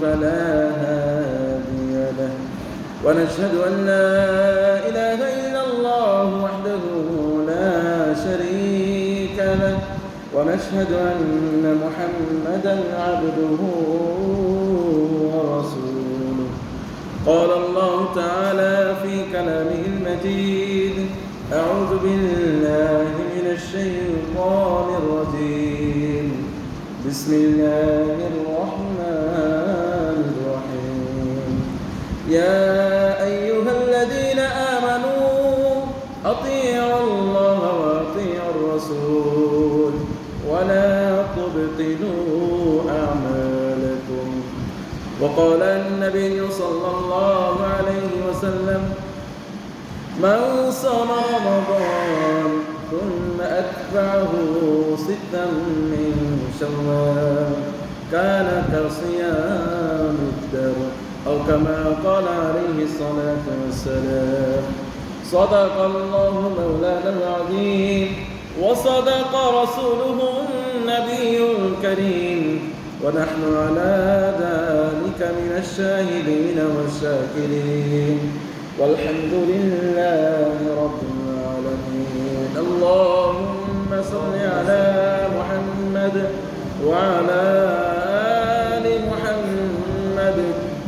فلا هادي له. ونشهد أن لا إله إلا الله وحده لا شريك له. ونشهد أن محمدا عبده ورسوله. قال الله تعالى في كلامه المجيد أعوذ بالله من الشيطان الرجيم. بسم الله الرحمن يا أيها الذين آمنوا أطيعوا الله وأطيعوا الرسول ولا تبطلوا أعمالكم. وقال النبي صلى الله عليه وسلم من صام رمضان ثم أتبعه ستا من شوال كان كصيام الدهر أو كما قال عليه الصلاة والسلام. صدق الله مولانا العظيم. وصدق رسوله النبي الكريم. ونحن على ذلك من الشاهدين والشاكرين. والحمد لله رب العالمين. اللهم صل على محمد وعلى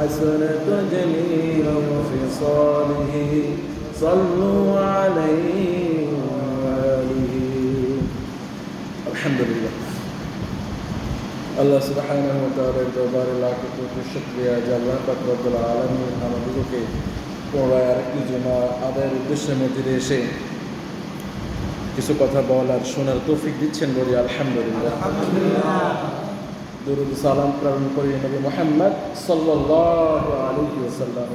حسنت جميع خصاله صلوا عليه وآله الحمد لله আল্লাহ সুবহানাহু ওয়া তাআলার দরবারে লাখ কোটি শুকরিয়া যে আল্লাহ পাক রব্বুল আলামিন আমাদেরকে পুনরায় আরেকটি জমা আদায়ের উদ্দেশ্যে মসজিদে এসে কিছু কথা বলার শোনার তৌফিক দিচ্ছেন বলি আলহামদুলিল্লাহ সালাম প্রেরণ করি নবী মোহাম্মদ আলাইহি ওয়াসাল্লাম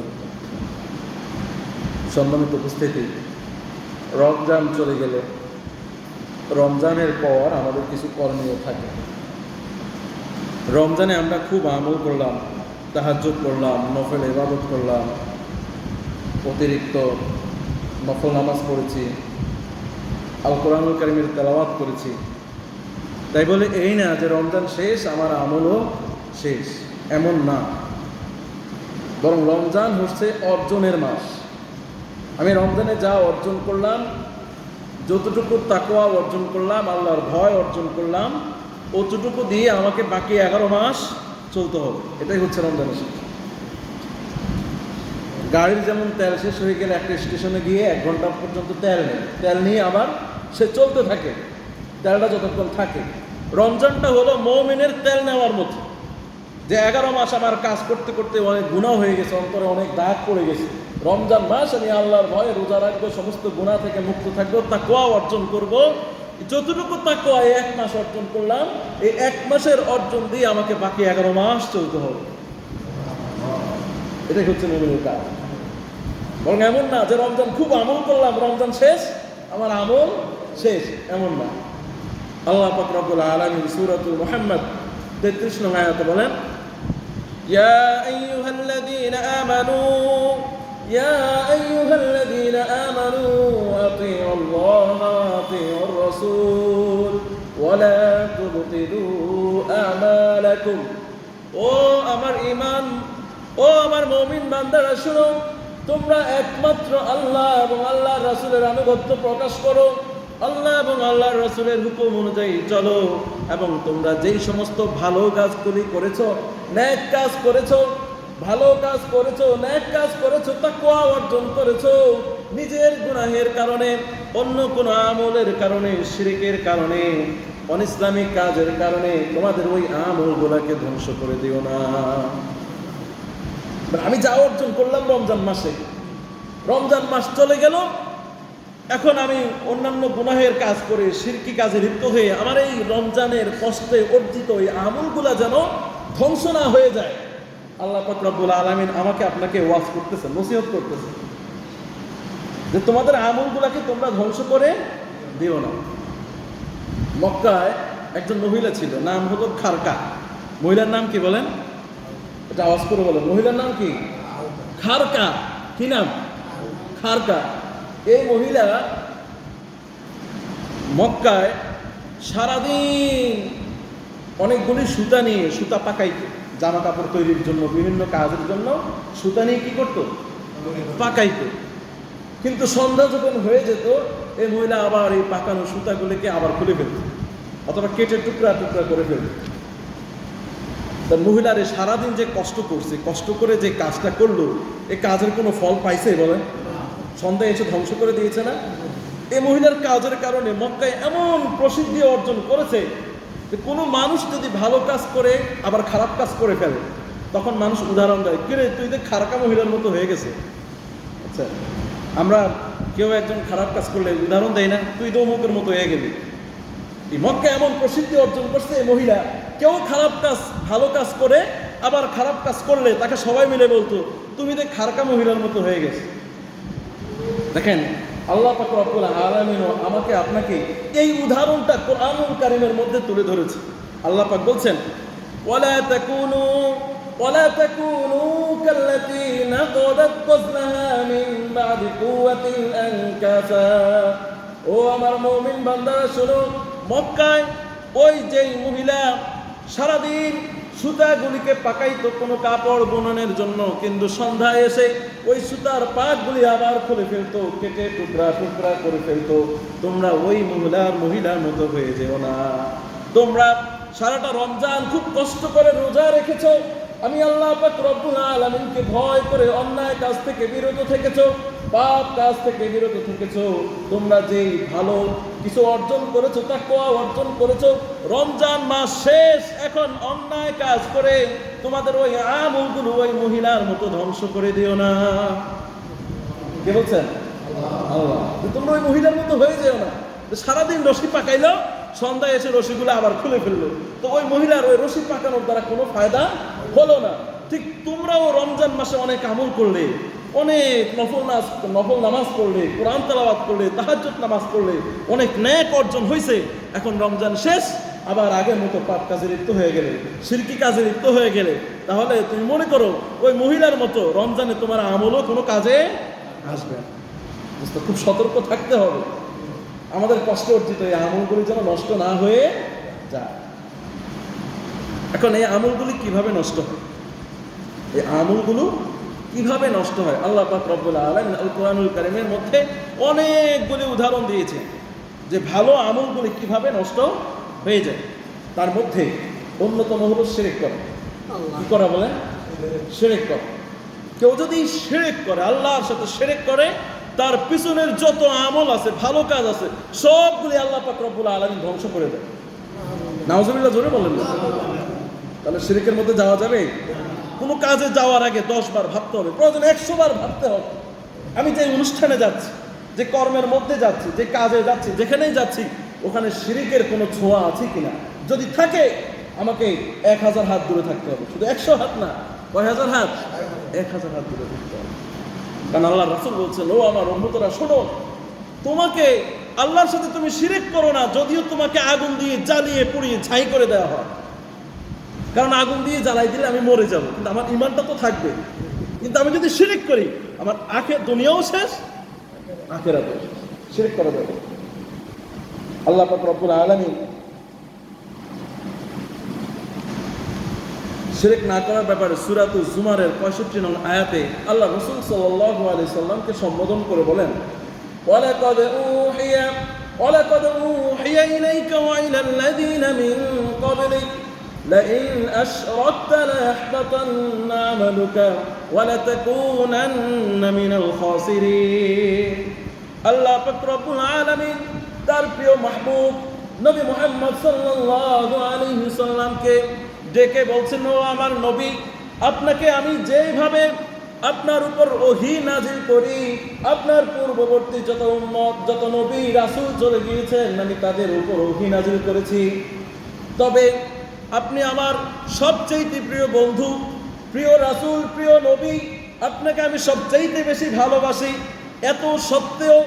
সম্মানিত উপস্থিতি, রমজান চলে গেলে রমজানের পর আমাদের কিছু করণীয় থাকে। রমজানে আমরা খুব আমল করলাম, তাহাজ্জুদ করলাম, নফল ইবাদত করলাম, অতিরিক্ত নফল নামাজ পড়েছি আল কোরআনুল কারিমের তেলাওয়াত করেছি। তাই বলে, এই না যে রমজান শেষ, আমার আমলও শেষ। এমন না। বরং রমজান হচ্ছে অর্জনের মাস। আমি রমজানে যা অর্জন করলাম, যতটুকু তাকোয়া অর্জন করলাম, আল্লাহর ভয় অর্জন করলাম, অতটুকু দিয়ে আমাকে বাকি এগারো মাস চলতে হবে। এটাই হচ্ছে রমজানের শেষ। গাড়ির যেমন তেল শেষ হয়ে গেলে একটা স্টেশনে গিয়ে এক ঘণ্টা পর্যন্ত তেল নেই। তেল নিয়ে আবার সে চলতে থাকে। তেলটা যতক্ষণ থাকে। রমজানটা হলো মৌমিনের তেল নেওয়ার মতো যে এগারো মাস আমার কাজ করতে করতে অনেক গুণা হয়ে গেছে, অন্তরে অনেক দাগ পড়ে গেছে। রমজান মাস আমি আল্লাহর ভয়ে রোজা রাখব, সমস্ত গুণা থেকে মুক্ত থাকব তা কোয়া অর্জন করব। যতটুকু তাকওয়া এই এক মাস অর্জন করলাম, এই এক মাসের অর্জন দিয়ে আমাকে বাকি এগারো মাস চলতে হবে। এটাই হচ্ছে মোমিনের কাজ। বরং এমন না যে রমজান খুব আমল করলাম, রমজান শেষ, আমার আমল শেষ, এমন না। আল্লাহ পাক রব্বুল আলামিন সূরাতুল মুহাম্মদ 33 নং আয়াতে বলেন يا أيها الذين آمنوا يا أيها الذين آمنوا أطيعوا الله وأطيعوا الرسول ولا تبطلوا أعمالكم ও আমার ইমান ও আমার মমিন বান্দারা শুনো তোমরা একমাত্র আল্লাহ এবং আল্লাহ রাসূলের আনুগত্য প্রকাশ করো আল্লাহ এবং আল্লাহ রসুলের হুকুম অনুযায়ী চলো এবং তোমরা যেই সমস্ত ভালো কাজগুলি করেছ, ন্যাক কাজ করেছ, ভালো কাজ করেছ, ন্যাক কাজ করেছ, তাকওয়া অর্জন করেছ, নিজের গুনাহের কারণে, অন্য কোনো আমলের কারণে, শিরিকের কারণে, অনিসলামিক কাজের কারণে তোমাদের ওই আমলগুলোকে ধ্বংস করে দিও না। আমি যা অর্জন করলাম রমজান মাসে, রমজান মাস চলে গেল এখন আমি অন্যান্য গুনাহের কাজ করে শিরকি কাজে লিপ্ত হয়ে আমার এই রমজানের কষ্টে অর্জিত এই আমলগুলা যেন ধ্বংস না হয়ে যায়। আল্লাহ পাক রব্বুল আলামিন আমাকে আপনাকে ওয়াজ করতেছে নসিহত করতেছে যে তোমাদের আমলগুলাকে তোমরা ধ্বংস করে দিও না। মক্কায় একজন মহিলা ছিল, নাম হলো খারকা। মহিলার নাম কি বলেন? এটা আওয়াজ করে বলেন। মহিলার নাম কি? খারকা। কি নাম? খারকা। এই মহিলা মক্কায় সারাদিন অনেকগুলি সুতা নিয়ে সুতা পাকাইত, জামা কাপড় তৈরির জন্য, বিভিন্ন কাজের জন্য সুতা নিয়ে কি করতো? পাকাইত। কিন্তু সন্ধ্যা যখন হয়ে যেত, এই মহিলা আবার এই পাকানো সুতাগুলিকে আবার খুলে ফেলত, অথবা কেটে টুকরা টুকরা করে ফেলত। তা মহিলার সারাদিন যে কষ্ট করছে, কষ্ট করে যে কাজটা করল এই কাজের কোনো ফল পাইছে বলেন? সন্ধ্যায় এসে ধ্বংস করে দিয়েছে না? এই মহিলার কাজের কারণে মক্কায় এমন প্রসিদ্ধি অর্জন করেছে যে কোনো মানুষ যদি ভালো কাজ করে, আবার খারাপ কাজ করে ফেলে, তখন মানুষ উদাহরণ দেয়, কিরে, তুই তো খারাকা মহিলার মতো হয়ে গেছে। আচ্ছা আমরা কেউ একজন খারাপ কাজ করলে উদাহরণ দেয় না, তুই তো অমুকের মতো হয়ে গেলি। এই মক্কা এমন প্রসিদ্ধি অর্জন করছে এই মহিলা। কেউ খারাপ কাজ, ভালো কাজ করে, আবার খারাপ কাজ করলে তাকে সবাই মিলে বলতো, তুমি তো খারকা মহিলার মতো হয়ে গেছে। দেখেন, আল্লাহ পাক রব্বুল আলামিন আমাকে আপনাকে এই উদাহরণটা কোরআনুল কারীমের মধ্যে তুলে ধরেছে। আল্লাহ পাক বলছেন, ওয়ালা তাকুনু ওয়ালা তাকুনু কাল্লাতী নাকদাত গজলাহা মিন বাদি কুওয়াতিন আনকাসা ও আমার মুমিন বান্দারা, শুনো, মক্কায় ওই যেই মহিলা সারাদিন সুতাগুলিকে পাকাইতো কোনো কাপড় বুননের জন্য, কিন্তু সন্ধ্যায় এসে ওই সুতার পাকগুলি আবার খুলে ফেলতো, কেটে টুকরা টুকরা করে ফেলতো। তোমরা ওই মহিলার মহিলার মতো হয়ে যেও না। তোমরা সারাটা রমজান খুব কষ্ট করে রোজা রেখেছো আমি আল্লাহ রব্বুল আলামিনকে ভয় করে অন্যায় কাজ থেকে বিরত থেকেছো, পাপ কাজ থেকে বিরত থেকেছ। তোমরা যেই ভালো কিছু অর্জন করেছ, তাকওয়া অর্জন করেছ, রমজান মাস শেষ, এখন অন্যায় কাজ করে তোমাদের ওই আমলগুলো ওই মহিলার মতো ধ্বংস করে দিও না। কে বলছেন? যে তোমরা ওই মহিলার মতো হয়ে যেও না। সারাদিন রশি পাকাইলো সন্ধ্যায় এসে রশিগুলো আবার খুলে ফেলল। তো ওই মহিলার ওই রশি পাকানোর দ্বারা কোনো ফায়দা হলো না। ঠিক তোমরাও রমজান মাসে অনেক আমল করলে, অনেক নফল নাচ নফল নামাজ পড়লে, কোরআন তালাবাদ করলে, তাহাজ্জুদ নামাজ পড়লে অনেক ন্যাক অর্জন হয়েছে এখন রমজান শেষ, আবার আগের মতো পাপ কাজে লিপ্ত হয়ে গেলে, সিরকি কাজে লিপ্ত হয়ে গেলে, তাহলে তুমি মনে করো ওই মহিলার মতো রমজানে তোমার আমলও কোনো কাজে আসবে না। খুব সতর্ক থাকতে হবে। আমাদের কষ্ট অর্জিত এই আমলগুলি যেন নষ্ট না হয়ে যায়। এখন এই আমলগুলি কীভাবে নষ্ট হয়? এই আমলগুলো কীভাবে নষ্ট হয়? আল্লাহ পাক রব্বুল আলামিন আল কোরআনুল কারিমের মধ্যে অনেকগুলি উদাহরণ দিয়েছে যে ভালো আমলগুলি কীভাবে নষ্ট হয়ে যায়। তার মধ্যে অন্যতম হলো সেরেক করা। কি করা বলেন? সেরেক করা। কেউ যদি সেরেক করে আল্লাহর সাথে সেরেক করে তার পিছনের যত আমল আছে, ভালো কাজ আছে, সবগুলি আল্লাহ পাক রব্বুল আলামিন ধ্বংস করে দেয় নাওজুবিল্লাহ জোরে বলেন না। তাহলে শিরিকের মধ্যে যাওয়া যাবে? কোনো কাজে যাওয়ার আগে দশ বার ভাবতে হবে, প্রয়োজন একশো বার ভাবতে হবে। আমি যে অনুষ্ঠানে যাচ্ছি, যে কর্মের মধ্যে যাচ্ছি, যে কাজে যাচ্ছি, যেখানেই যাচ্ছি, ওখানে শিরিকের কোনো ছোঁয়া আছে কিনা? যদি থাকে, আমাকে এক হাজার হাত দূরে থাকতে হবে। শুধু একশো হাত না, কয় হাজার হাত? এক হাজার হাত দূরে থাকতে হবে। কারণ আল্লাহ রাসুল বলছেন, ও আমার অম্মতরা শোনো, তোমাকে আল্লাহর সাথে তুমি শিরিক করো না, যদিও তোমাকে আগুন দিয়ে জ্বালিয়ে পুড়িয়ে ছাই করে দেওয়া হয়। কারণ আগুন দিয়ে জ্বালাই দিলে আমি মরে যাব, কিন্তু আমার ইমানটা তো থাকবে। কিন্তু আমি যদি শিরিক করি, আমার আখে দুনিয়াও শেষ আখেরাতে শিরিক করা যাবে আল্লাহ পাক রব্বুল আলামিন শিরিক না করার ব্যাপারে সুরাতু জুমারের পঁয়ষট্টি নং আয়াতে আল্লাহ রসুল সাল্লাল্লাহু আলাইহি সাল্লামকে সম্বোধন করে বলেন ওয়ালাকাদ উহিয়া ওয়ালাকাদ উহিয়া ইলাইকা ওয়া ইলা আল্লাযীনা মিন ক্বাবলিক لئن أشركت ليحبطن عملك ولتكونن من الخاسرين আল্লাহ পাক রব্বুল আলামিন তার প্রিয় মাহবুব নবী মুহাম্মদ সাল্লাল্লাহু আলাইহি সাল্লামকে ডেকে বলছেন, ও আমার নবী, আপনাকে আমি যেভাবে আপনার উপর ওহি নাজিল করি, আপনার পূর্ববর্তী যত উম্মত, যত নবী, রাসুল চলে গিয়েছেন, আমি তাদের উপর ওহি নাজিল করেছি। তবে আপনি আমার সবচাইতে প্রিয় বন্ধু, প্রিয় রাসুল, প্রিয় নবী, আপনাকে আমি সবচাইতে বেশি ভালোবাসি। এত সত্ত্বেও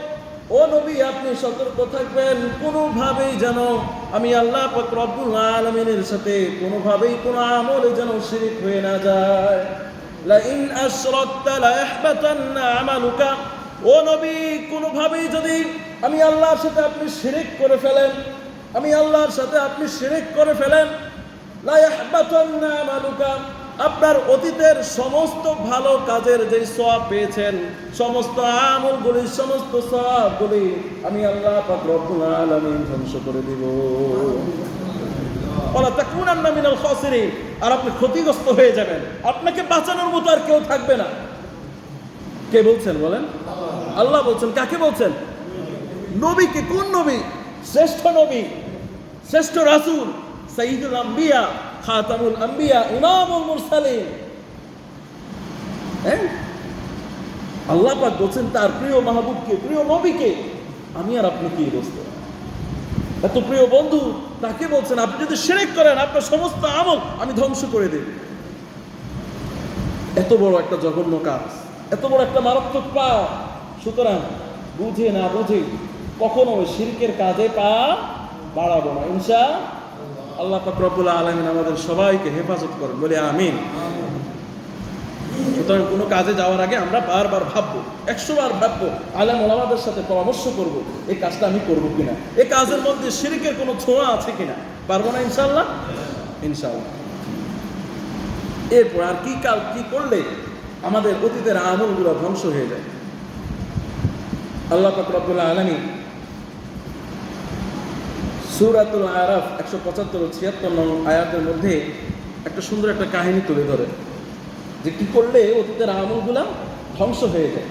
ও নবী, আপনি সতর্ক থাকবেন। কোনোভাবেই যেন আমি আল্লাহ রব্বুল আলামিনের সাথে কোনোভাবেই কোনো আমলে যেন শিরিক হয়ে না যায়। লাইন আমালুকা। ও নবী, কোনোভাবেই যদি আমি আল্লাহর সাথে আপনি শিরিক করে ফেলেন, আমি আল্লাহর সাথে আপনি শিরিক করে ফেলেন, লায়াহবাতান্না আমালুকা। আপনার অতীতের সমস্ত ভালো কাজের যে সব পেয়েছেন, সমস্ত আমল আমলগুলি, সমস্ত সওয়াবগুলি আমি আল্লাহ পাক রব্বুল আলামিন ধ্বংস করে দিব। ওয়ালা তাকুনান্না মিনাল খাসিরিন। আর আপনি ক্ষতিগ্রস্ত হয়ে যাবেন। আপনাকে বাঁচানোর মতো আর কেউ থাকবে না। কে বলছেন বলেন? আল্লাহ বলছেন। কাকে বলছেন? নবীকে। কোন নবী? শ্রেষ্ঠ নবী? শ্রেষ্ঠ রাসূল? সাইয়্যিদুল আম্বিয়া? খাতামুল আম্বিয়া ইমামুল মুরসালিন। হ্যাঁ? আল্লাহ পাক বলছেন, তার প্রিয় মাহবুবকে, প্রিয় নবীকে আমি আর আপনি কি বস্তু এত প্রিয় বন্ধু তাকে বলছেন? আপনি যদি সেরেক করেন, আপনার সমস্ত আমল আমি ধ্বংস করে দেব। এত বড় একটা জঘন্য কাজ, এত বড় একটা মারাত্মক পা সুতরাং বুঝে না বুঝে কখনো শিরকের কাজে পা বাড়াবো না। ইনশা আল্লাহ পাক রব্বুল আলমিন আমাদের সবাইকে হেফাজত করেন। বলে আমিন। সুতরাং কোনো কাজে যাওয়ার আগে আমরা বারবার ভাববো একশো বার ভাববো, আলেম ওলামাদের সাথে পরামর্শ করব, এই কাজটা আমি করব কিনা? এই কাজের মধ্যে শিরিকের কোনো ছোঁয়া আছে কিনা? পারব না ইনশাল্লাহ ইনশাল্লাহ এরপর আর কি কাল কি করলে আমাদের অতীতের আমলগুলো ধ্বংস হয়ে যায়? আল্লাহ পাকরাবুল্লাহ আলমী সুরাতুল আরাফ একশো পঁচাত্তর ছিয়াত্তর নং আয়াতের মধ্যে একটা সুন্দর একটা কাহিনী তুলে ধরে যে কি করলে অতীতের আমলগুলা ধ্বংস হয়ে যায়।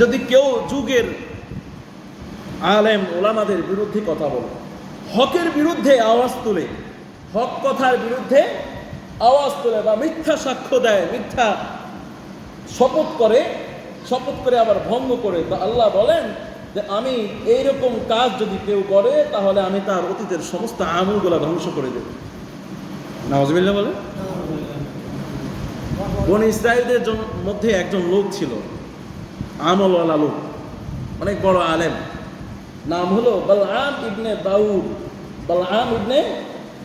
যদি কেউ যুগের আলেম, ওলামাদের বিরুদ্ধে কথা বলে, হকের বিরুদ্ধে আওয়াজ তুলে, হক কথার বিরুদ্ধে আওয়াজ তুলে বা মিথ্যা সাক্ষ্য দেয়, মিথ্যা শপথ করে শপথ করে আবার ভঙ্গ করে, তো আল্লাহ বলেন যে আমি এইরকম কাজ যদি কেউ করে, তাহলে আমি তার অতীতের সমস্ত আমলগুলা ধ্বংস করে দেব। নওয়াজবিল্লা বলে বন ইসরায়েলদের মধ্যে একজন লোক ছিল, আমলওয়ালা লোক, অনেক বড় আলেম। নাম হলো বালআম ইবনে বাউদ বালআম ইবনে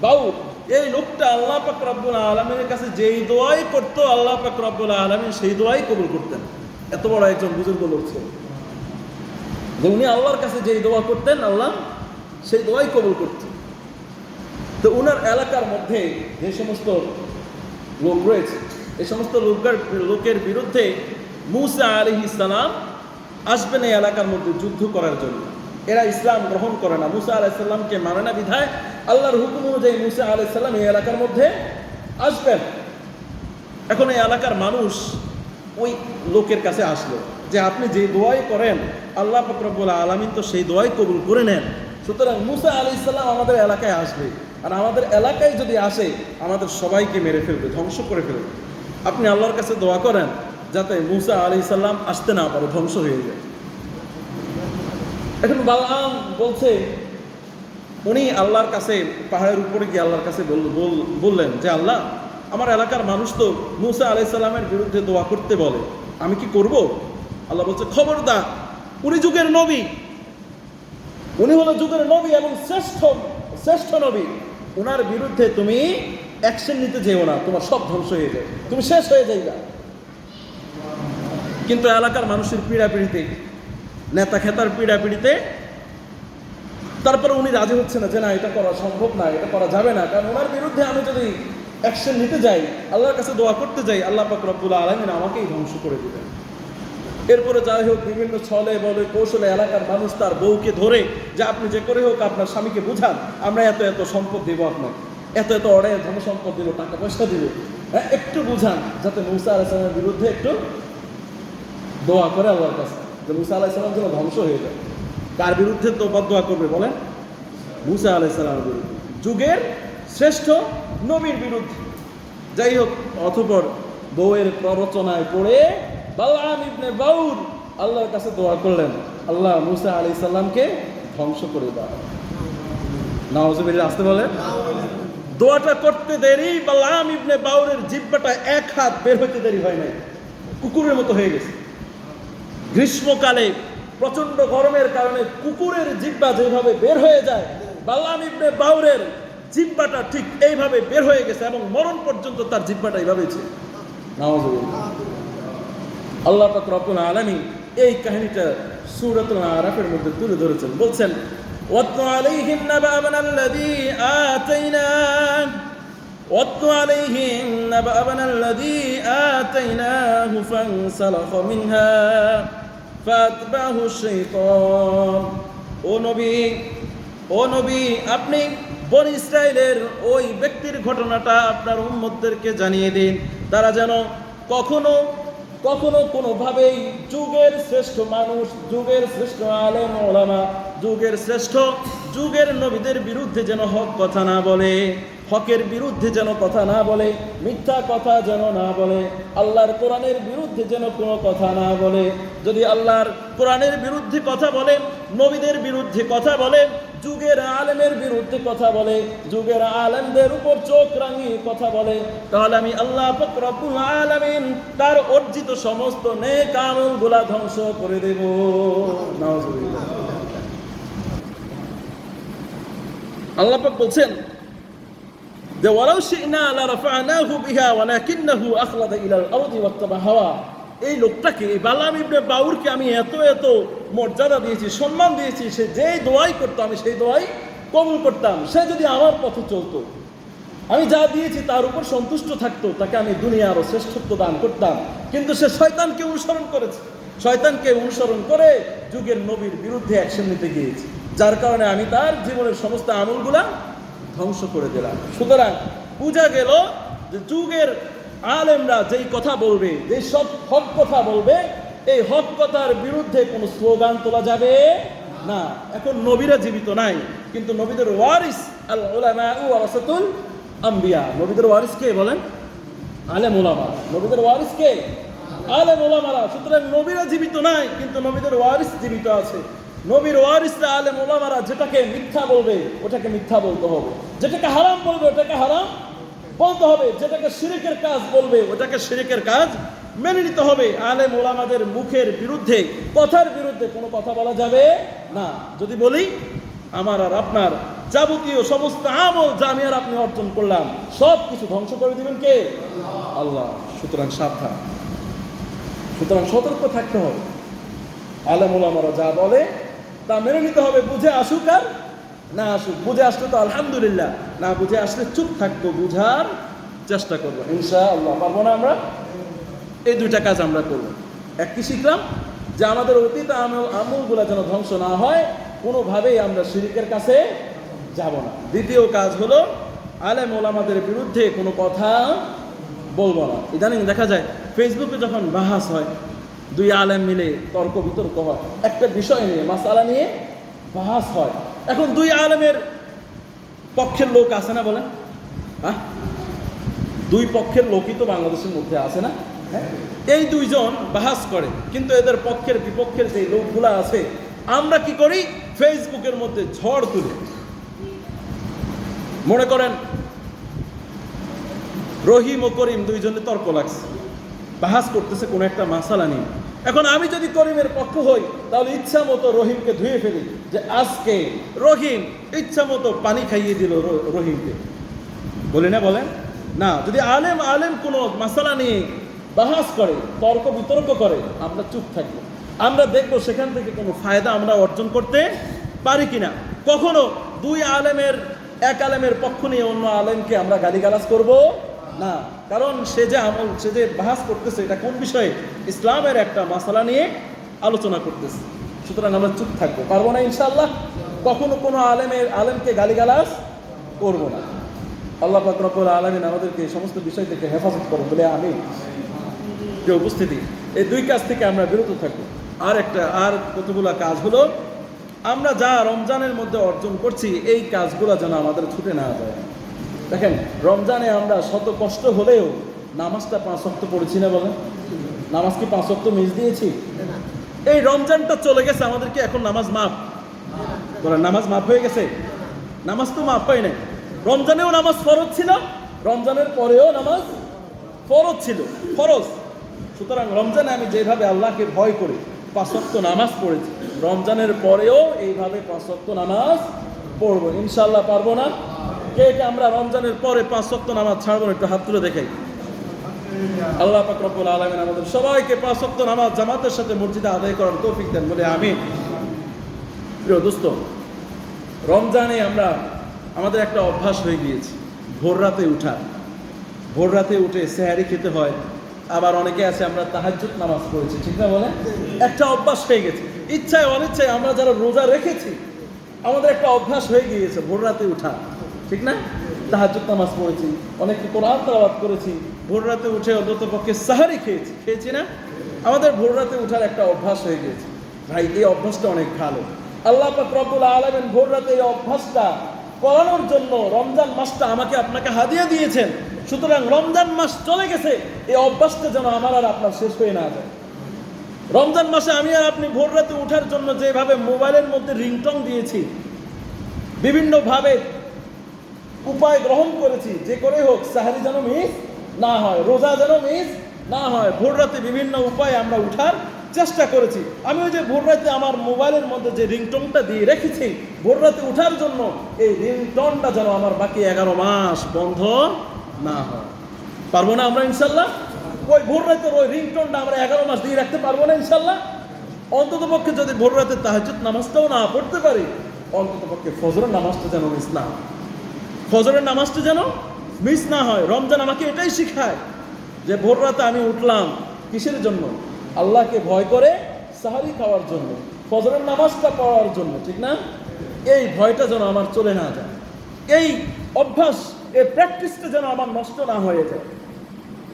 বাউদ এই লোকটা আল্লাহ পাক রব্বুল আলমিনের কাছে যেই দোয়াই করতো, আল্লাহ পাক রব্বুল আলমিন সেই দোয়াই কবুল করতেন। এত বড় একজন বুজুর্গ লোক ছিল। যে উনি আল্লাহর কাছে যেই দোয়া করতেন, আল্লাহ সেই দোয়াই কবুল করতেন। তো উনার এলাকার মধ্যে যে সমস্ত লোক রয়েছে, এ সমস্ত লোকের লোকের বিরুদ্ধে মুসা আলী ইসলাম আসবেন এই এলাকার মধ্যে যুদ্ধ করার জন্য। এরা ইসলাম গ্রহণ করে না। মুসা আলাইসাল্লামকে মানে না বিধায় আল্লাহর হুকুম অনুযায়ী মুসা আলাইসাল্লাম এই এলাকার মধ্যে আসবেন। এখন এই এলাকার মানুষ ওই লোকের কাছে আসলো যে আপনি যে দোয়াই করেন, আল্লাহ ফকরবুল আলমিন তো সেই দোয়াই কবুল করে নেন। সুতরাং মুসা আলি ইসলাম আমাদের এলাকায় আসবে। আর আমাদের এলাকায় যদি আসে, আমাদের সবাইকে মেরে ফেলবে, ধ্বংস করে ফেলবে। আপনি আল্লাহর কাছে দোয়া করেন যাতে মুসা আলি সাল্লাম আসতে না পারে, ধ্বংস হয়ে যায়। এখন বালাম বলছে, উনি আল্লাহর কাছে, পাহাড়ের উপরে গিয়ে আল্লাহর কাছে বল- বল- বললেন যে, আল্লাহ আমার এলাকার মানুষ তো মুসা আলাইসাল্লামের বিরুদ্ধে দোয়া করতে বলে। আমি কি করব? আল্লাহ বলছে, খবরদার, উনি যুগের নবী। উনি হলো যুগের নবী এবং শ্রেষ্ঠ শ্রেষ্ঠ নবী। ওনার বিরুদ্ধে তুমি অ্যাকশন নিতে যেও না, তোমার সব ধ্বংস হয়ে যায়। তুমি শেষ হয়ে যাইবা। কিন্তু এলাকার মানুষের পীড়াপিড়িতে নেতা খেতার পীড়াপিড়িতে, তারপরে উনি রাজি হচ্ছে না যে, না, এটা করা সম্ভব না, এটা করা যাবে না। কারণ ওনার বিরুদ্ধে আমি যদি অ্যাকশন নিতে যাই, আল্লাহর কাছে দোয়া করতে যাই, আল্লাহ পাক রব্বুল আলমিন আমাকেই ধ্বংস করে দেবেন। এরপরে যাই হোক, বিভিন্ন ছলে বলে, কৌশলে এলাকার মানুষ তার বউকে ধরে, যে আপনি যে করে হোক আপনার স্বামীকে বুঝান, আমরা এত এত সম্পদ দেবো আপনাকে। এত এত অড়ে ধন সম্পদ দিব, টাকা পয়সা দিব। হ্যাঁ একটু বুঝান, যাতে মুসা আলাইসলামের বিরুদ্ধে একটু দোয়া করে আল্লাহর কাছে, যে মুসা আলাইসালাম যেন ধ্বংস হয়ে যায়। কার বিরুদ্ধে তো দোয়া করবে বলেন? মুসা আলাইসালামের বিরুদ্ধে। যুগের শ্রেষ্ঠ নবীর বিরুদ্ধে। যাই হোক অথপর বউয়ের প্ররচনায় পড়ে বালাম ইবনে বাউর আল্লাহর কাছে দোয়া করলেন, আল্লাহ মুসা আলি সাল্লামকে ধ্বংস করে দাও। নওয়াজবিল্লা আসতে বলে? দোয়াটা করতে দেরি, বালাম ইবনে বাউরের জিব্বাটা এক হাত বের হইতে দেরি হয় নাই। কুকুরের মতো হয়ে গেছে। গ্রীষ্মকালে প্রচণ্ড গরমের কারণে কুকুরের জিব্বা যেভাবে বের হয়ে যায় বাল্লাম ইবনে বাউরের জিব্বাটা ঠিক এইভাবে বের হয়ে গেছে এবং মরণ পর্যন্ত তার জিব্বাটা এইভাবেই ছিল নাওয়াজুবিল্লাহ আল্লাহ পাক রব্বুল আলামিন এই কাহিনীটা সূরাতুল আরাফের মধ্যে তুলে ধরেছেন বলছেন ওয়াতলু আলাইহিম নাবা আবনাল্লাযী আতাইনাক واتل عليهم نبأ ابن الذي آتيناه فانسلخ منها فأتبعه الشيطان ও নবী ও নবী আপনি বনি ইসরায়েলের ওই ব্যক্তির ঘটনাটা আপনার উম্মতদেরকে জানিয়ে দিন। তারা যেন কখনো কখনো কোনোভাবেই যুগের শ্রেষ্ঠ মানুষ, যুগের শ্রেষ্ঠ আলেম ওলামা, যুগের শ্রেষ্ঠ, যুগের নবীদের বিরুদ্ধে যেন হক কথা না বলে। হকের বিরুদ্ধে যেন কথা না বলে, মিথ্যা কথা যেন না বলে, আল্লাহর কোরআনের বিরুদ্ধে যেন কোনো কথা না বলে। যদি আল্লাহর কোরআনের বিরুদ্ধে কথা বলেন নবীদের বিরুদ্ধে কথা বলে, যুগের আলেমের বিরুদ্ধে কথা বলে, যুগের আলেমদের উপর চোখ রাঙিয়ে কথা বলে, তাহলে আমি আল্লাহ পাক আলমিন তার অর্জিত সমস্ত নেক আমলগুলা ধ্বংস করে দেব। আল্লাহ বলছেন যে ওয়ালাউ শি'না লা রাফা'নাহু বিহা ওয়ালাকিন্নাহু আখলাদা ইলাল আরদি ওয়াত্তাবা হাওয়া। এই লোকটাকে, এই বালাম ইবনে বাউরকে আমি এত এত মর্যাদা দিয়েছি, সম্মান দিয়েছি, সে যেই দোয়াই করতো, আমি সেই দোয়াই কবুল করতাম। সে যদি আমার পথে চলতো, আমি যা দিয়েছি তার উপর সন্তুষ্ট থাকতো, তাকে আমি দুনিয়ারও শ্রেষ্ঠত্ব দান করতাম। কিন্তু সে শয়তানকে অনুসরণ করেছে। শয়তানকে অনুসরণ করে যুগের নবীর বিরুদ্ধে অ্যাকশন নিতে গিয়েছে। যার কারণে আমি তার জীবনের সমস্ত আমলগুলা ধ্বংস করে দিলাম। সুতরাং বোঝা গেল যে যুগের আলেমরা যেই কথা বলবে যে সব হক কথা বলবে, এই হক কথার বিরুদ্ধে কোনো স্লোগান তোলা যাবে না। এখন নবীরা জীবিত নাই, কিন্তু নবীদের ওয়ারিস আল আম্বিয়া। নবীদের ওয়ারিস কে বলেন? আলেম ওলামা নবীদের ওয়ারিস কে? আলেম ওলামারা সুতরাং নবীরা জীবিত নাই, কিন্তু নবীদের ওয়ারিস জীবিত আছে। নবীর ওয়ারিসরা আলেম ওলামারা যেটাকে মিথ্যা বলবে, ওটাকে মিথ্যা বলতে হবে। যেটাকে হারাম বলবে, ওটাকে হারাম বলতে হবে। যেটাকে শিরিকের কাজ বলবে, ওটাকে শিরিকের কাজ মেনে নিতে হবে। আলেম ওলামাদের মুখের বিরুদ্ধে, কথার বিরুদ্ধে কোনো কথা বলা যাবে না। যদি বলি, আমার আর আপনার যাবতীয় সমস্ত আমল আর আপনি অর্জন করলাম, সব কিছু ধ্বংস করে দিবেন কে? আল্লাহ। সুতরাং সাবধান। সুতরাং সতর্ক থাকতে হবে। আলেম ওলামারা যা বলে তা মেনে নিতে হবে, বুঝে আসুক আর না আসুক। বুঝে আসলে তো আলহামদুলিল্লাহ, না বুঝে আসলে চুপ থাকব, বুঝার চেষ্টা করব। ইনশা আল্লাহ পারব না আমরা? এই দুইটা কাজ আমরা করব। এক কি শিখলাম? যে আমাদের অতীত আমল, আমলগুলো যেন ধ্বংস না হয়, কোনোভাবেই আমরা শিরিকের কাছে যাব না। দ্বিতীয় কাজ হলো, আলেম ওলামাদের বিরুদ্ধে কোনো কথা বলব না। ইদানিং দেখা যায় ফেসবুকে যখন বাহাস হয় দুই আলেম মিলে তর্ক বিতর্ক হয়। একটা বিষয় নিয়ে, মাসালা নিয়ে বাহাস হয়। এখন দুই আলেমের পক্ষের লোক আছে না বলেন? হ্যাঁ? দুই পক্ষের লোকই তো বাংলাদেশের মধ্যে আছে না? হ্যাঁ? এই দুইজন বাহাস করে, কিন্তু এদের পক্ষের বিপক্ষের যে লোকগুলা আছে, আমরা কি করি? ফেসবুকের মধ্যে ঝড় তুলি। মনে করেন, রহিম ও করিম দুইজনে তর্ক লাগছে। বাহাস করতেছে কোনো একটা মাসালা নিয়ে। এখন আমি যদি করিমের পক্ষ হই, তাহলে ইচ্ছা মতো রহিমকে ধুয়ে ফেলি। যে আজকে রহিম ইচ্ছা মতো পানি খাইয়ে দিল রহিমকে। বলি না বলেন? না, যদি আলেম আলেম কোনো মাসালা নিয়ে বাহাস করে, তর্ক বিতর্ক করে, আমরা চুপ থাকব আমরা দেখব সেখান থেকে কোনো ফায়দা আমরা অর্জন করতে পারি কিনা। কখনো দুই আলেমের, এক আলেমের পক্ষ নিয়ে অন্য আলেমকে আমরা গালিগালাজ করব? না, কারণ সে যে আমল, সে যে বাহাস করতেছে, এটা কোন বিষয়ে? ইসলামের একটা মাসালা নিয়ে আলোচনা করতেছে। সুতরাং আমরা চুপ থাকব। পারব না ইনশাল্লাহ কখনো কোনো আলেমের, আলেমকে গালিগালাজ করব না। আল্লাহ পাক রব্বুল আলামিন আমাদেরকে এই সমস্ত বিষয় থেকে হেফাজত করুন বলে আমি যে উপস্থিতি, এই দুই কাজ থেকে আমরা বিরত থাকব। আর একটা, আর কতগুলো কাজ হলো, আমরা যা রমজানের মধ্যে অর্জন করছি, এই কাজগুলো যেন আমাদের ছুটে না যায়। দেখেন, রমজানে আমরা শত কষ্ট হলেও নামাজটা পাঁচ অক্ত পড়েছি না বলেন? নামাজ কি পাঁচ অক্ত মিস দিয়েছি? এই রমজানটা চলে গেছে, আমাদের কি এখন নামাজ মাপ বলেন, নামাজ মাপ হয়ে গেছে? নামাজ তো মাপ হয় নাই। রমজানেও নামাজ ফরজ ছিল, রমজানের পরেও নামাজ ফরজ ছিল, ফরজ। সুতরাং রমজানে আমি যেভাবে আল্লাহকে ভয় করি পাঁচক্ত নামাজ পড়েছি, রমজানের পরেও এইভাবে পাঁচক্ত নামাজ পড়ব। ইনশাল্লাহ পারব না। কে কে আমরা রমজানের পরে পাঁচক্ত নামাজ ছাড়বো একটু হাত তুলে দেখাই। আল্লাহ পাক রব্বুল আলামিন আমাদের সবাইকে পাঁচ ওয়াক্ত নামাজ জামাতের সাথে মসজিদে আদায় করার তৌফিক দেন বলে আমি প্রিয় দোস্ত, রমজানে আমরা, আমাদের একটা অভ্যাস হয়ে গিয়েছে, ভোর রাতে উঠা। ভোর রাতে উঠে সেহারি খেতে হয়, আবার অনেকে আছে আমরা তাহাজ্জুদ নামাজ পড়েছি, ঠিক না বলে? একটা অভ্যাস হয়ে গেছে। ইচ্ছায় অনিচ্ছায় আমরা যারা রোজা রেখেছি, আমাদের একটা অভ্যাস হয়ে গিয়েছে ভোর রাতে উঠা। ঠিক না? তাহাজ্জুদ নামাজ পড়েছি, অনেকে কোরআন তালাবাত করেছি, ভোর রাতে উঠে অন্তত পক্ষে সাহারি খেয়েছি। খেয়েছি না? আমাদের ভোর রাতে উঠার একটা অভ্যাস হয়ে গেছে। ভাই, এই অভ্যাসটা অনেক ভালো। আল্লাহ রব্বুল আলামিন ভোর রাতে এই অভ্যাসটা করানোর জন্য রমজান মাসটা আমাকে আপনাকে হাদিয়া দিয়েছেন। সুতরাং রমজান মাস চলে গেছে, এই অভ্যাসটা যেন আমার আর আপনার শেষ হয়ে না যায়। রমজান মাসে আমি আর আপনি ভোর রাতে ওঠার জন্য যেভাবে মোবাইলের মধ্যে রিংটং দিয়েছি, বিভিন্নভাবে উপায় গ্রহণ করেছি, যে করে হোক, সাহারি যেন মিস না হয়, রোজা যেন মিস না হয় ভোর রাতে বিভিন্ন উপায়ে আমরা উঠার চেষ্টা করেছি। আমি ওই যে ভোর রাতে আমার মোবাইলের মধ্যে যে রিংটনটা দিয়ে রেখেছি ভোর রাতে উঠার জন্য এই রিংটনটা যেন আমার বাকি এগারো মাস বন্ধ না হয়। পারব না আমরা ইনশাল্লাহ? ওই ভোর রাতের ওই রিংটনটা আমরা এগারো মাস দিয়ে রাখতে পারব না ইনশাল্লাহ? অন্তত পক্ষে যদি ভোর রাতে তাহাজুদ নামাজটাও না পড়তে পারি অন্তত পক্ষে ফজরের নামাজটা যেন মিস না। ফজরের নামাজটা যেন মিস না হয়। রমজান আমাকে এটাই শিখায় যে ভোর রাতে আমি উঠলাম কিসের জন্য? আল্লাহকে ভয় করে সাহারি খাওয়ার জন্য, ফজরের নামাজটা পড়ার জন্য, ঠিক না? এই ভয়টা যেন আমার চলে না যায়। এই অভ্যাস, এই প্র্যাকটিসটা যেন আমার নষ্ট না হয়ে যায়।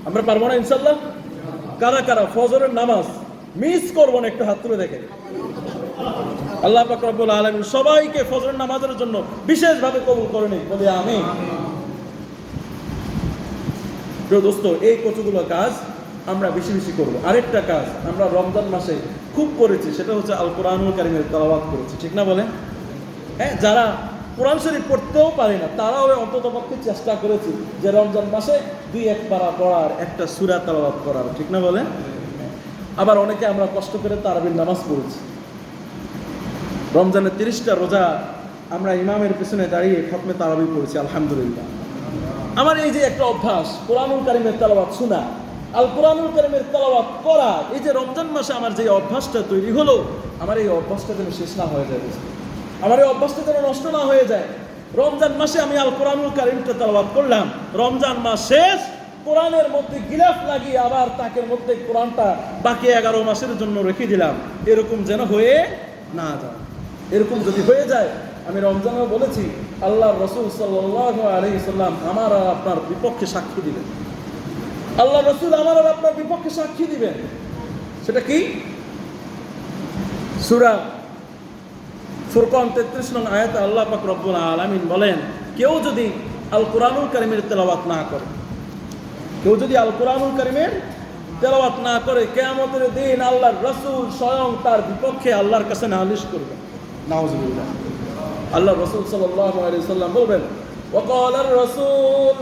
আমরা পারব না ইনশাল্লাহ কারা কারা ফজরের নামাজ মিস করব না একটু হাত তুলে দেখে আল্লাহ পাক রব্বুল সবাইকে ফজরের নামাজের জন্য বিশেষভাবে কবুল বলি আমি দোস্ত, এই কতগুলো কাজ আমরা বেশি বেশি করব। আরেকটা কাজ আমরা রমজান মাসে খুব করেছি, সেটা হচ্ছে আল কোরআনুল কারিমের তালাওয়াত করেছি। ঠিক না বলেন? হ্যাঁ যারা কোরআন শরীফ পড়তেও পারে না, তারাও অন্তত পক্ষে চেষ্টা করেছি যে রমজান মাসে দুই এক পারা পড়ার, একটা সুরা তালাওয়াত করার। ঠিক না বলেন? আবার অনেকে আমরা কষ্ট করে তারাবির নামাজ পড়েছি। রমজানের তিরিশটা রোজা আমরা ইমামের পেছনে দাঁড়িয়ে খতমে তারাবি পড়েছি, আলহামদুলিল্লাহ। আমার এই যে একটা অভ্যাস, কোরআনুল কারিমের তালাবাত শোনা। আল কোরআনুল কারিমের তালাবাত করা, এই যে রমজান মাসে আমার যে অভ্যাসটা তৈরি হলো, আমার এই অভ্যাসটা যেন শেষ না হয়ে যায়। আমার এই অভ্যাসটা যেন নষ্ট না হয়ে যায়। রমজান মাসে আমি আল কোরআনুল কারিমটা তালাবাত করলাম। রমজান মাস শেষ, কোরআনের মধ্যে গিলাফ লাগিয়ে আবার তাকের মধ্যে কোরআনটা বাকি এগারো মাসের জন্য রেখে দিলাম। এরকম যেন হয়ে না যায়। এরকম যদি হয়ে যায়, আমি রমজানেও বলেছি আল্লাহ রসুল সাল্লাহ আলহি সাল্লাম আমার আর আপনার বিপক্ষে সাক্ষী দিবেন। আল্লাহ রসুল আমার আর আপনার বিপক্ষে সাক্ষী দিবেন। সেটা কি? সুরা ফুরকন তেত্রিশ নং আয়াতে আল্লাহ পাক রব্বুল আলামিন বলেন, কেউ যদি আল কোরআনুল কারিমের তেলাওয়াত না করে, কেউ যদি আল কোরআনুল কারিমের তেলাওয়াত না করে, কেয়ামতের দিন আল্লাহর রসুল স্বয়ং তার বিপক্ষে আল্লাহর কাছে নালিশ করবেন নাউজুবিল্লাহ আল্লাহ রসুল সাল্লাল্লাহু আলাইহি সাল্লাম বলবেন وقال الرسول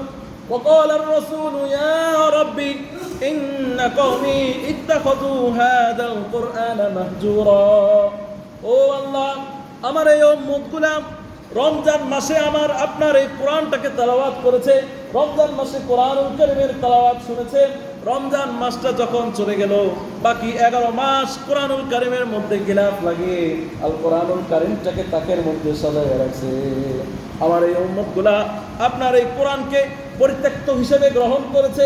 وقال الرسول يا ربي إن قومي اتخذوا هذا القرآن مهجورا ও আল্লাহ আমার এই উম্মতগুলা রমজান মাসে আমার আপনার এই কোরআনটাকে তেলাওয়াত করেছে রমজান মাসে কোরআনুল কারীমের তেলাওয়াত শুনেছে রমজান মাসটা যখন চলে গেল, বাকি এগারো মাস কোরআনুল কারিমের মধ্যে গিলাফ লাগিয়ে আল কোরআনুল কারিমটাকে তাকের মধ্যে সাজায় রাখছে। আমার এই উম্মতগুলা আপনার এই কোরআনকে পরিত্যক্ত হিসেবে গ্রহণ করেছে।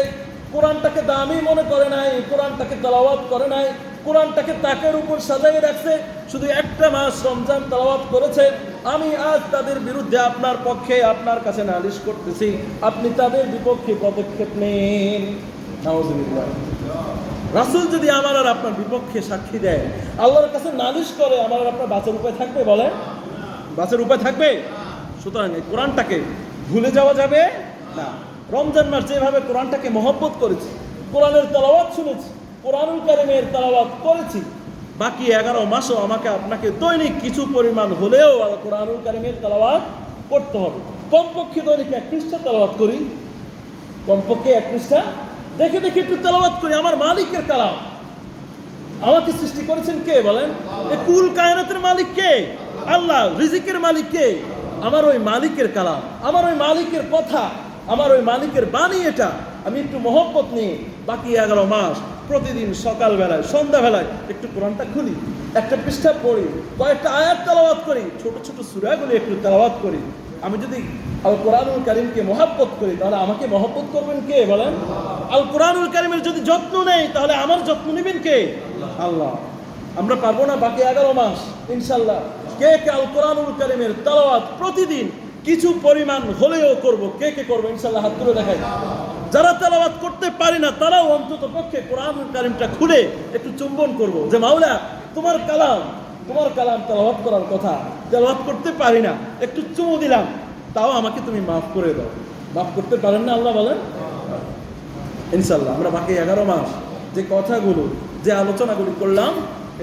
কোরআনটাকে দামি মনে করে নাই, কোরআনটাকে তালাওয়াত করে নাই, কোরআনটাকে তাকের উপর সাজাই রাখছে। শুধু একটা মাস রমজান তালাওয়াত করেছে। আমি আজ তাদের বিরুদ্ধে আপনার পক্ষে আপনার কাছে নালিশ করতেছি। আপনি তাদের বিপক্ষে পদক্ষেপ নেন। রাসূল যদি আমার আর আপনার বিপক্ষে সাক্ষী দেয়, আল্লাহর কাছে নালিশ করে আমার আর আপনার বাঁচার উপায় থাকবে বলে বাঁচার উপায় থাকবে? সুতরাং এই কোরআনটাকে ভুলে যাওয়া যাবে না। রমজান মাস যেভাবে কোরআনটাকে মহব্বত করেছি, কোরআনের তালাওয়াত শুনেছি, কোরআনুল কারিমের তালাওয়াত করেছি, বাকি এগারো মাসও আমাকে আপনাকে দৈনিক কিছু পরিমাণ হলেও কোরআনুল কারিমের তালাওয়াত করতে হবে। কমপক্ষে দৈনিক এক পৃষ্ঠা তালাওয়াত করি। কমপক্ষে এক পৃষ্ঠা দেখে দেখে একটু তেলাওয়াত করি, আমার মালিকের কালাম। আমাকে সৃষ্টি করেছেন কে বলেন? কুল কায়নাতের মালিক কে? আল্লাহ, রিজিকের মালিক কে? আমার ওই মালিকের কালাম, আমার ওই মালিকের কথা, আমার ওই মালিকের বাণী এটা। আমি একটু মহব্বত নিয়ে বাকি এগারো মাস প্রতিদিন সকালবেলায়, সন্ধ্যাবেলায় একটু কোরআনটা খুলি, একটা পৃষ্ঠা পড়ি, কয়েকটা আয়াত তেলাওয়াত করি, ছোট ছোট সুরাগুলি একটু তেলাওয়াত করি। আমি যদি আল কোরআনুল কারিমকে মহাব্বত করি, তাহলে আমাকে মহব্বত করবেন কে? বলেন আল কোরআনুল কারিমের যদি যত্ন নেই, তাহলে আমার যত্ন নেবেন কে? আল্লাহ। আমরা পারব না বাকি এগারো মাস ইনশাল্লাহ কে কে আল কোরআনুল কারিমের তালাওয়াত প্রতিদিন কিছু পরিমাণ হলেও করব, কে কে করব? ইনশাল্লাহ হাত তুলে দেখাই। যারা তেলাওয়াত করতে পারি না, তারাও অন্তত পক্ষে কোরআনুল কারিমটা খুলে একটু চুম্বন করব। যে মাওলা, তোমার কালাম তোমার কালাম তেলাওয়াত করার কথা তেলাওয়াত করতে পারি না, একটু চুমু দিলাম, তাও আমাকে তুমি মাফ করে দাও। মাফ করতে পারেন না আল্লাহ বলেন? ইনশাল্লাহ আমরা বাকি এগারো মাস যে কথাগুলো, যে আলোচনাগুলি করলাম,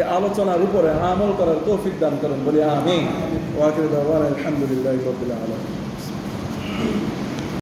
এই আলোচনার উপরে আমল করার তৌফিক দান করেন, বলি আমি ওয়াকির আলহামদুলিল্লাহ আলম